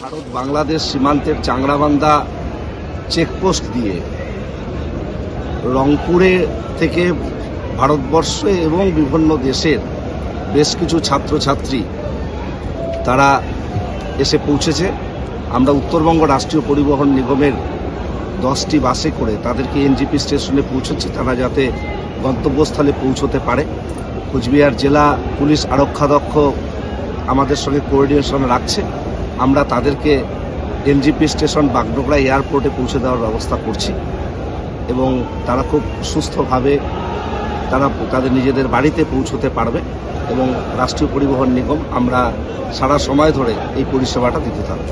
ভারত বাংলাদেশ সীমান্তের চাংড়াবান্ধা চেকপোস্ট দিয়ে রংপুরে থেকে ভারতবর্ষে এবং বিভিন্ন দেশের বেশ কিছু ছাত্রছাত্রী তারা এসে পৌঁছেছে। আমরা উত্তরবঙ্গ রাষ্ট্রীয় পরিবহন নিগমের দশটি বাসে করে তাদেরকে এনজিপি স্টেশনে পৌঁছচ্ছে তারা যাতে গন্তব্যস্থলে পৌঁছতে পারে। কুচবিহার জেলা পুলিশ আরক্ষাধ্যক্ষ আমাদের সঙ্গে কোঅর্ডিনেশন রাখছে। আমরা তাদেরকে এনজিপি স্টেশন বাগডোগরা এয়ারপোর্টে পৌঁছে দেওয়ার ব্যবস্থা করছি এবং তারা খুব সুস্থভাবে তারা তাদের নিজেদের বাড়িতে পৌঁছতে পারবে এবং রাষ্ট্রীয় পরিবহন নিগম আমরা সারা সময় ধরে এই পরিষেবাটা দিতে থাকব